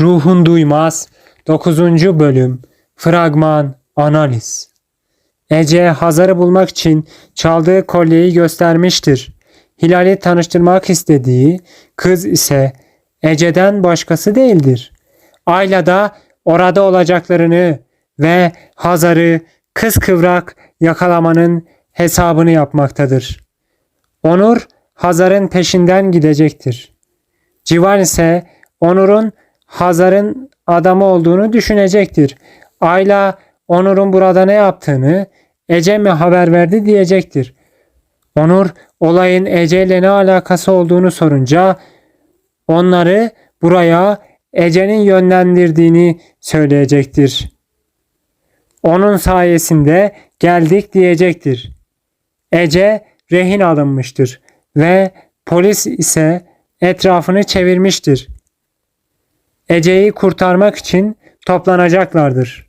Ruhun Duymaz 9. Bölüm Fragman Analiz Ece Hazar'ı bulmak için çaldığı kolyeyi göstermiştir. Hilal'i tanıştırmak istediği kız ise Ece'den başkası değildir. Ayla da orada olacaklarını ve Hazar'ı kıskıvrak yakalamanın hesabını yapmaktadır. Onur Hazar'ın peşinden gidecektir. Civan ise Onur'un Hazar'ın adamı olduğunu düşünecektir. Ayla Onur'un burada ne yaptığını Ece mi haber verdi diyecektir. Onur olayın Ece ile ne alakası olduğunu sorunca onları buraya Ece'nin yönlendirdiğini söyleyecektir. Onun sayesinde geldik diyecektir. Ece rehin alınmıştır ve polis ise etrafını çevirmiştir. Ece'yi kurtarmak için toplanacaklardır.